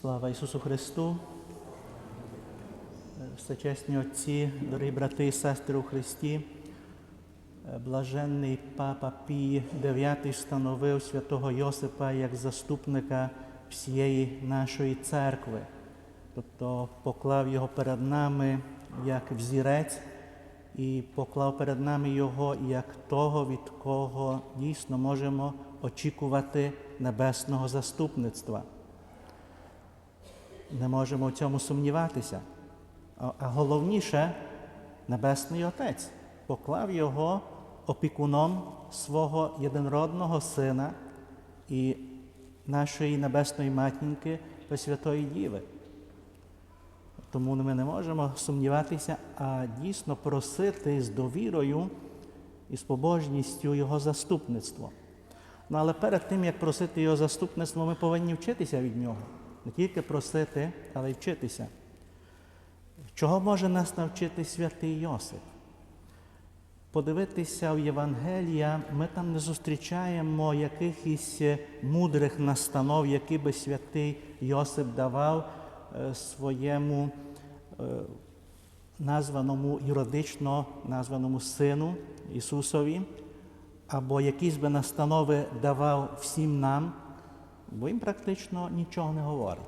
Слава Ісусу Христу! Е, Всечесні отці, дорогі брати і сестри у Христі, е, блаженний Папа Пій IX встановив святого Йосипа як заступника всієї нашої церкви, тобто поклав його перед нами як взірець і поклав перед нами його як того, від кого дійсно можемо очікувати небесного заступництва не можемо в цьому сумніватися. А головніше, Небесний Отець поклав його опікуном свого єдинородного Сина і нашої Небесної Матінки Пресвятої Діви. Тому ми не можемо сумніватися, а дійсно просити з довірою і з побожністю Його заступництво. Ну, але перед тим, як просити Його заступництво, ми повинні вчитися від Нього. Не тільки просити, але й вчитися. Чого може нас навчити святий Йосип? Подивитися в Євангелія, ми там не зустрічаємо якихось мудрих настанов, які би святий Йосип давав е, своєму е, названому юридично названому сину Ісусові, або якісь би настанови давав всім нам, бо їм практично нічого не говорить.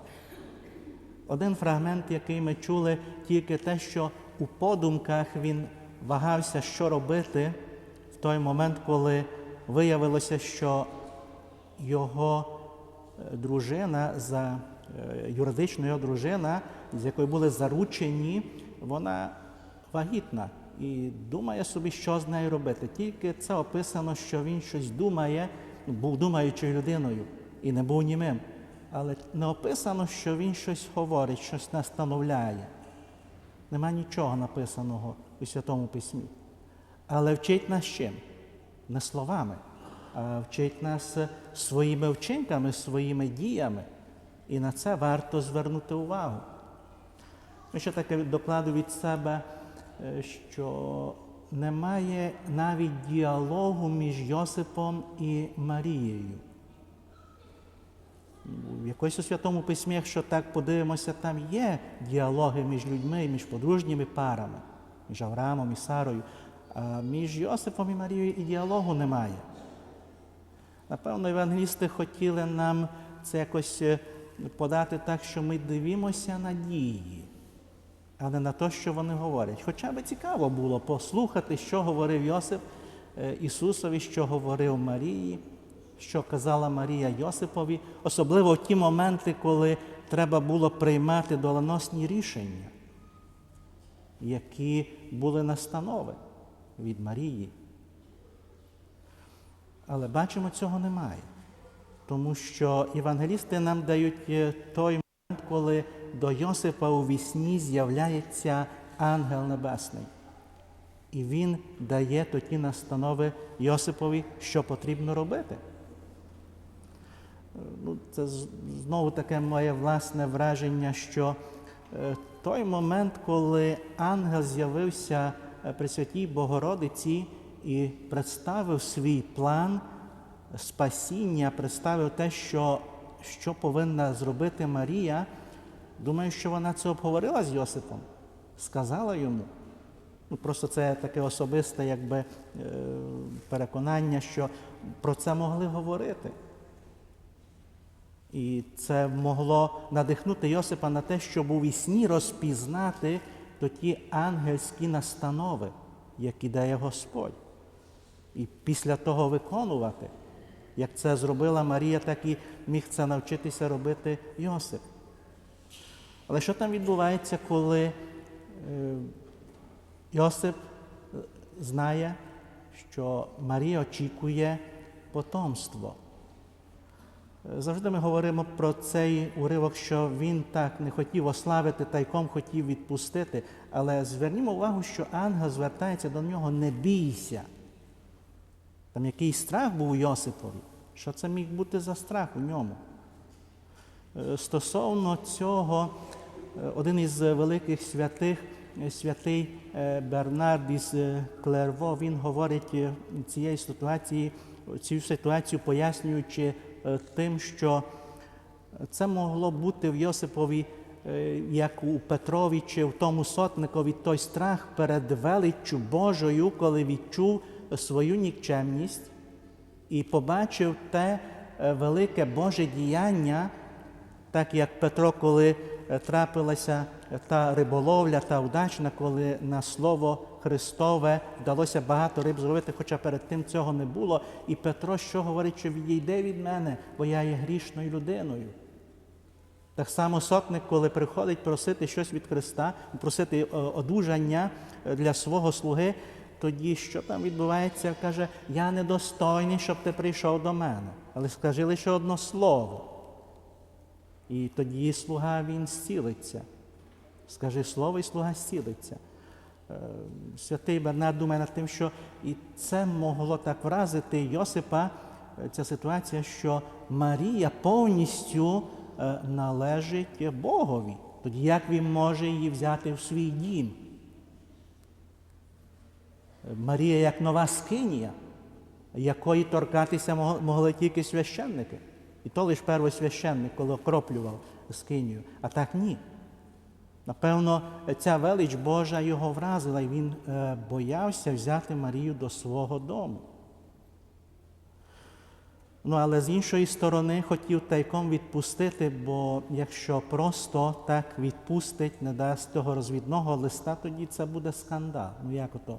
Один фрагмент, який ми чули, тільки те, що у подумках він вагався, що робити в той момент, коли виявилося, що його е, дружина, за е, юридично його дружина, з якою були заручені, вона вагітна і думає собі, що з нею робити. Тільки це описано, що він щось думає, був думаючою людиною і не був німим. Але не описано, що він щось говорить, щось настановляє. Нема нічого написаного у Святому Письмі. Але вчить нас чим? Не словами, а вчить нас своїми вчинками, своїми діями. І на це варто звернути увагу. Ну, ще таке докладу від себе, е, що немає навіть діалогу між Йосипом і Марією. В якось у Святому Письмі, якщо так подивимося, там є діалоги між людьми, між подружніми парами, між Авраамом і Сарою, а між Йосипом і Марією і діалогу немає. Напевно, евангелісти хотіли нам це якось е, подати так, що ми дивимося на дії, а не на те, що вони говорять. Хоча би цікаво було послухати, що говорив Йосип е, Ісусові, що говорив Марії що казала Марія Йосипові, особливо в ті моменти, коли треба було приймати доленосні рішення, які були настанови від Марії. Але бачимо, цього немає. Тому що євангелісти нам дають е, той момент, коли до Йосипа у вісні з'являється ангел Небесний. І він дає тоді настанови Йосипові, що потрібно робити. Ну, Це знову таке моє власне враження, що е, той момент, коли ангел з'явився е, при святій Богородиці і представив свій план спасіння, представив те, що, що повинна зробити Марія, думаю, що вона це обговорила з Йосипом, сказала йому. Ну, Просто це таке особисте якби, е, переконання, що про це могли говорити. І це могло надихнути Йосипа на те, щоб у вісні розпізнати то ті ангельські настанови, які дає Господь. І після того виконувати. Як це зробила Марія, так і міг це навчитися робити Йосип. Але що там відбувається, коли е, Йосип знає, що Марія очікує потомство? Завжди ми говоримо про цей уривок, що він так не хотів ославити, тайком хотів відпустити. Але звернімо увагу, що ангел звертається до нього не бійся. Там який страх був у Йосипові. Що це міг бути за страх у ньому? Е, стосовно цього, е, один із великих святих, е, святий Бернард із Клерво, він говорить цієї ситуації, цю ситуацію пояснюючи тим, що Це могло бути в Йосипові, е, як у Петрові чи в тому сотникові, той страх перед величчю Божою, коли відчув свою нікчемність і побачив те е, велике Боже діяння, так як Петро, коли е, трапилася та риболовля, та удачна, коли на слово Христове вдалося багато риб зловити, хоча перед тим цього не було. І Петро, що говорить, що відійде від мене, бо я є грішною людиною. Так само сотник, коли приходить просити щось від Христа, просити е, одужання е, для свого слуги, тоді що там відбувається? Каже, я недостойний, щоб ти прийшов до мене. Але скажи лише одно слово. І тоді слуга він зцілиться. Скажи слово, і слуга зцілиться. Е, Святий Бернард думає над тим, що і це могло так вразити Йосипа, е, ця ситуація, що Марія повністю е, належить Богові. Тоді як він може її взяти в свій дім? Марія як нова скинія, якої торкатися могли тільки священники. І то лише первосвященник, коли окроплював скинію. А так ні. Напевно, ця велич Божа його вразила, і він е, боявся взяти Марію до свого дому. Ну, але з іншої сторони хотів тайком відпустити, бо якщо просто так відпустить, не дасть того розвідного листа, тоді це буде скандал. Ну як ото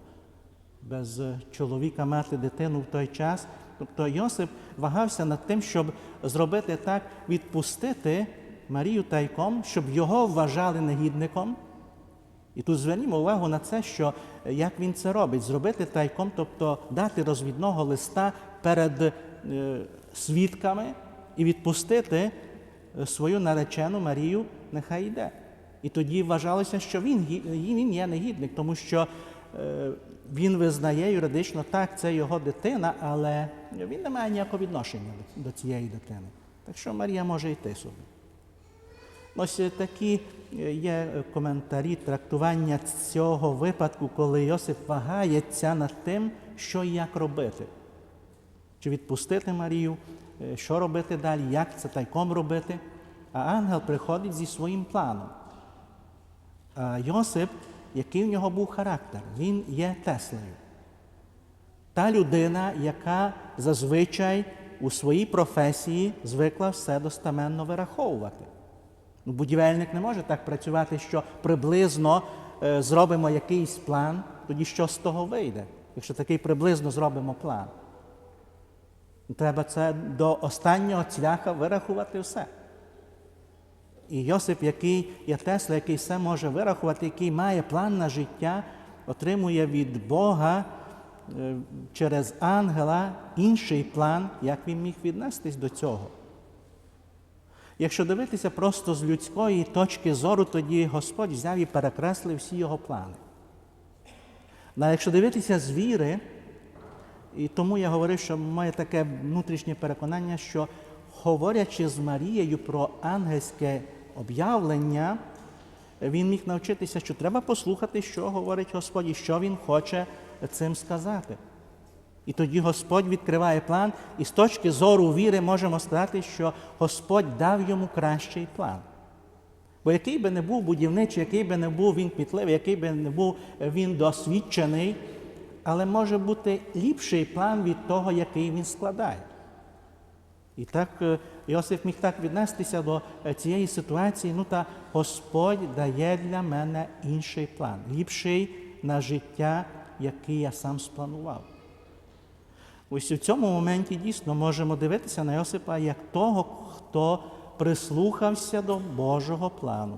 без чоловіка мати дитину в той час. Тобто Йосип вагався над тим, щоб зробити так, відпустити Марію тайком, щоб його вважали негідником. І тут звернімо увагу на це, що е, як він це робить, зробити тайком, тобто дати розвідного листа перед е, свідками і відпустити е, свою наречену Марію, нехай йде. І тоді вважалося, що він, він є негідник, тому що е, він визнає юридично, так, це його дитина, але він не має ніякого відношення до, цієї дитини. Так що Марія може йти собі. Ось е, такі е, є коментарі трактування цього випадку, коли Йосип вагається над тим, що і як робити. Чи відпустити Марію, е, що робити далі, як це тайком робити. А ангел приходить зі своїм планом. А Йосип, який в нього був характер, він є Теслею. Та людина, яка зазвичай у своїй професії звикла все достаменно вираховувати. Ну, будівельник не може так працювати, що приблизно е, зробимо якийсь план, тоді що з того вийде, якщо такий приблизно зробимо план. Треба це до останнього цвяха вирахувати все. І Йосип, який є Тесла, який все може вирахувати, який має план на життя, отримує від Бога е, через ангела інший план, як він міг віднестись до цього. Якщо дивитися просто з людської точки зору, тоді Господь взяв і перекреслив всі його плани. Але якщо дивитися з віри, і тому я говорив, що моє таке внутрішнє переконання, що говорячи з Марією про ангельське об'явлення, він міг навчитися, що треба послухати, що говорить Господь і що Він хоче цим сказати. І тоді Господь відкриває план, і з точки зору віри можемо сказати, що Господь дав йому кращий план. Бо який би не був будівничий, який би не був він кмітливий, який би не був він досвідчений, але може бути ліпший план від того, який він складає. І так е, Йосиф міг так віднестися до е, цієї ситуації. Ну та Господь дає для мене інший план, ліпший на життя, який я сам спланував. Ось у цьому моменті дійсно можемо дивитися на Йосипа як того, хто прислухався до Божого плану,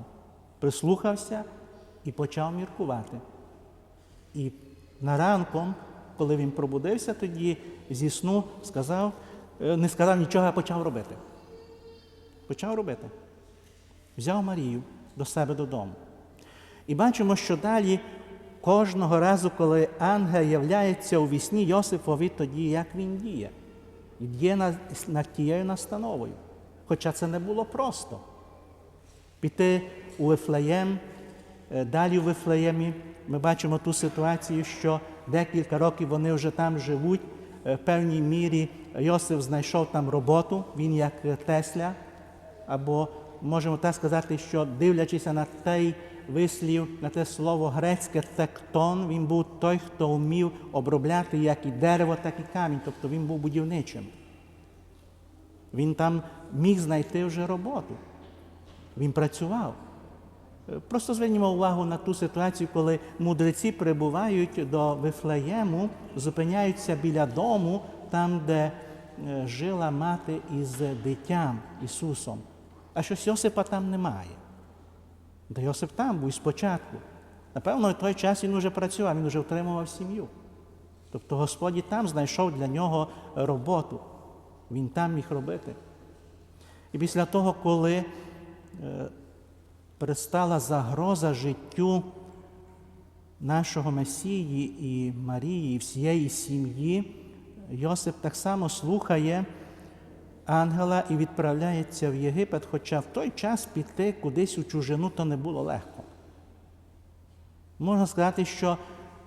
прислухався і почав міркувати. І на ранком, коли він пробудився, тоді зі сну сказав, не сказав нічого, а почав робити. Почав робити. Взяв Марію до себе додому. І бачимо, що далі кожного разу, коли ангел являється у вісні Йосифові, тоді як він діє. І діє над, над тією настановою. Хоча це не було просто. Піти у Вифлеєм, е, далі у Вифлеємі ми бачимо ту ситуацію, що декілька років вони вже там живуть. Е, В певній мірі Йосиф знайшов там роботу, він як е, Тесля, або можемо так сказати, що дивлячися на той вислів, на те слово грецьке тектон, він був той, хто вмів обробляти як і дерево, так і камінь, тобто він був будівничим. Він там міг знайти вже роботу. Він працював. Е, Просто звернімо увагу на ту ситуацію, коли мудреці прибувають до Вифлеєму, зупиняються біля дому, там, де е, жила мати із дитям Ісусом. А щось Йосипа там немає. Та Йосип там був спочатку. Напевно, в той час він вже працював, він вже отримував сім'ю. Тобто Господь і там знайшов для нього роботу. Він там міг робити. І після того, коли е, перестала загроза життю нашого Месії і Марії, і всієї сім'ї, Йосип так само слухає ангела і відправляється в Єгипет, хоча в той час піти кудись у чужину то не було легко. Можна сказати, що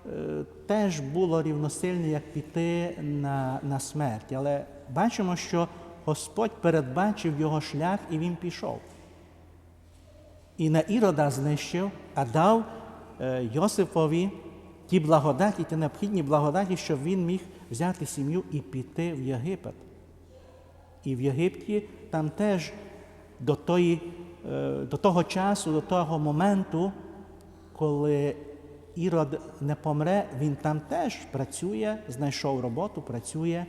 е, теж було рівносильне, як піти на, на смерть. Але бачимо, що Господь передбачив його шлях і він пішов. І не Ірода знищив, а дав е, Йосипові ті благодаті, ті необхідні благодаті, щоб він міг взяти сім'ю і піти в Єгипет. І в Єгипті там теж до, тої, е, до того часу, до того моменту, коли Ірод не помре, він там теж працює, знайшов роботу, працює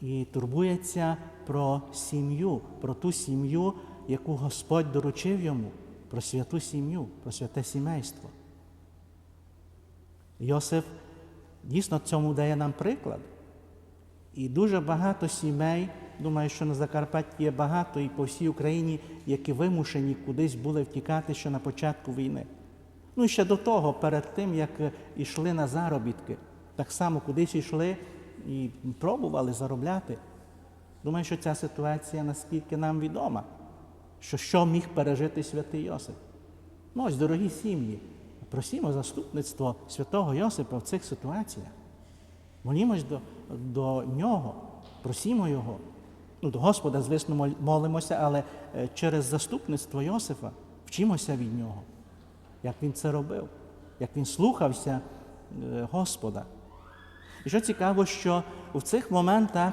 і турбується про сім'ю, про ту сім'ю, яку Господь доручив йому, про святу сім'ю, про святе сімейство. Йосиф дійсно цьому дає нам приклад. І дуже багато сімей, думаю, що на Закарпатті є багато і по всій Україні, які вимушені кудись були втікати ще на початку війни. Ну і ще до того, перед тим, як йшли на заробітки, так само кудись йшли і пробували заробляти. Думаю, що ця ситуація наскільки нам відома, що що міг пережити святий Йосип. Ну ось, дорогі сім'ї, просімо заступництво святого Йосипа в цих ситуаціях. Молімось до, до нього, просімо його. Ну, до Господа, звісно, молимося, але е, через заступництво Йосифа вчимося від нього, як він це робив, як він слухався е, Господа. І що цікаво, що в цих моментах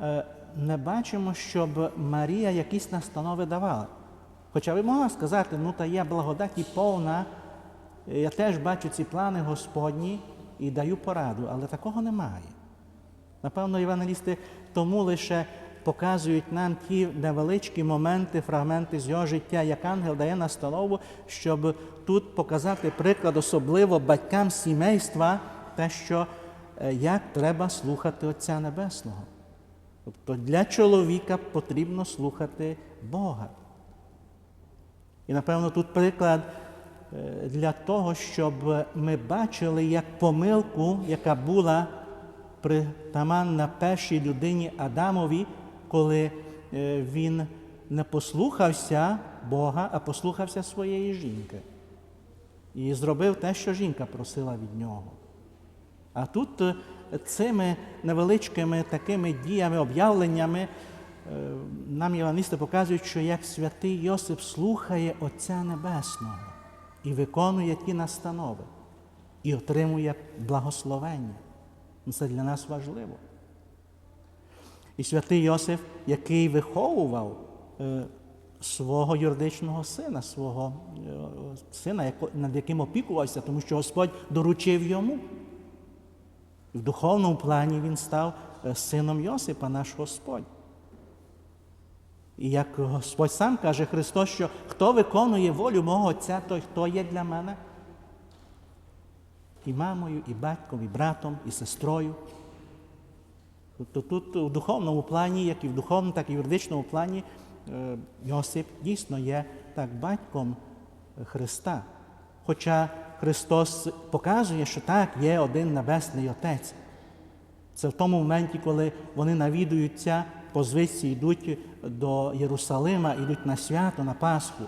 е, не бачимо, щоб Марія якісь настанови давала. Хоча ви могла сказати, ну та є благодаті повна, я теж бачу ці плани Господні і даю пораду, але такого немає. Напевно, євангелісти тому лише показують нам ті невеличкі моменти, фрагменти з його життя, як ангел дає настанову, щоб тут показати приклад, особливо батькам сімейства, те, що е, як треба слухати Отця Небесного. Тобто для чоловіка потрібно слухати Бога. І напевно тут приклад е, для того, щоб ми бачили як помилку, яка була притаманна першій людині Адамові, коли е, він не послухався Бога, а послухався своєї жінки. І зробив те, що жінка просила від нього. А тут е, цими невеличкими такими діями, об'явленнями е, нам євангелісти показують, що як святий Йосип слухає Отця Небесного і виконує ті настанови, і отримує благословення. Це для нас важливо. І святий Йосиф, який виховував е, свого юридичного сина, свого е, сина, над яким опікувався, тому що Господь доручив йому. В духовному плані він став е, сином Йосипа, наш Господь. І як Господь сам каже Христос, що хто виконує волю мого Отця, той хто є для мене? І мамою, і батьком, і братом, і сестрою. Тобто тут у духовному плані, як і в духовному, так і в юридичному плані, е, Йосип дійсно є так батьком Христа. Хоча Христос показує, що так, є один Небесний Отець. Це в тому моменті, коли вони навідуються по звичці, йдуть до Єрусалима, йдуть на свято, на Пасху.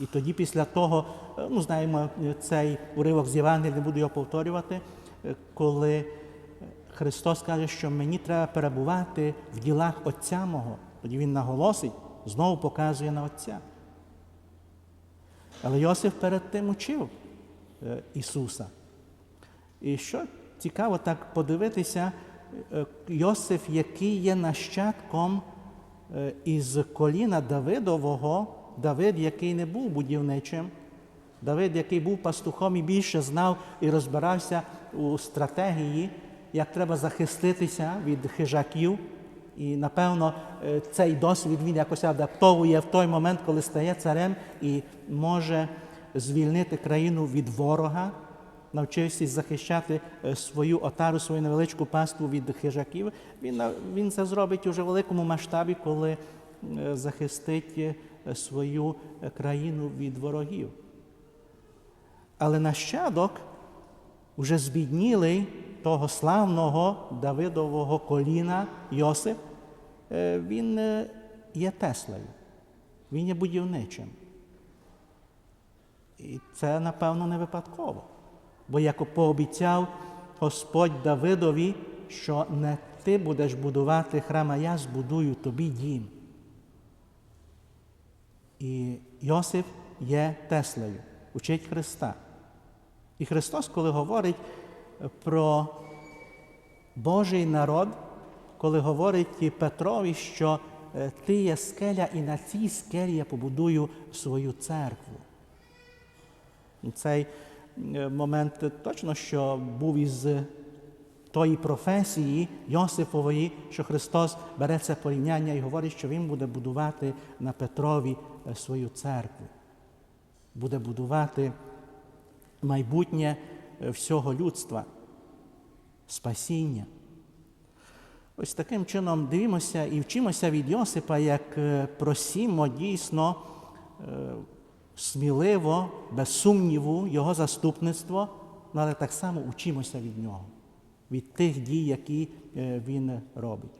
І тоді після того, ну знаємо цей уривок з Євангелія, не буду його повторювати, коли Христос каже, що мені треба перебувати в ділах Отця мого. Тоді Він наголосить, знову показує на Отця. Але Йосиф перед тим учив Ісуса. І що цікаво так подивитися, е, Йосиф, який є нащадком е, із коліна Давидового, Давид, який не був будівничим, Давид, який був пастухом і більше знав і розбирався у стратегії, як треба захиститися від хижаків. І, напевно, е, цей досвід він якось адаптовує в той момент, коли стає царем і може звільнити країну від ворога, навчився захищати е, свою отару, свою невеличку паству від хижаків. Він, він це зробить уже в великому масштабі, коли е, захистить е, свою країну від ворогів. Але нащадок, уже збіднілий того славного Давидового коліна Йосип, він є Теслею, він є будівничим. І це, напевно, не випадково. Бо як пообіцяв Господь Давидові, що не ти будеш будувати храм, а я збудую тобі дім. І Йосип є Теслею, учить Христа. І Христос, коли говорить про Божий народ, коли говорить Петрові, що е, ти є скеля, і на цій скелі я побудую свою церкву. Цей е, момент точно, що був із тої професії Йосипової, що Христос бере це порівняння і говорить, що Він буде будувати на Петрові е, свою церкву, буде будувати майбутнє е, всього людства, спасіння. Ось таким чином дивимося і вчимося від Йосипа, як просімо дійсно сміливо, без сумніву, його заступництво, ну, але так само учимося від нього, від тих дій, які е, він робить.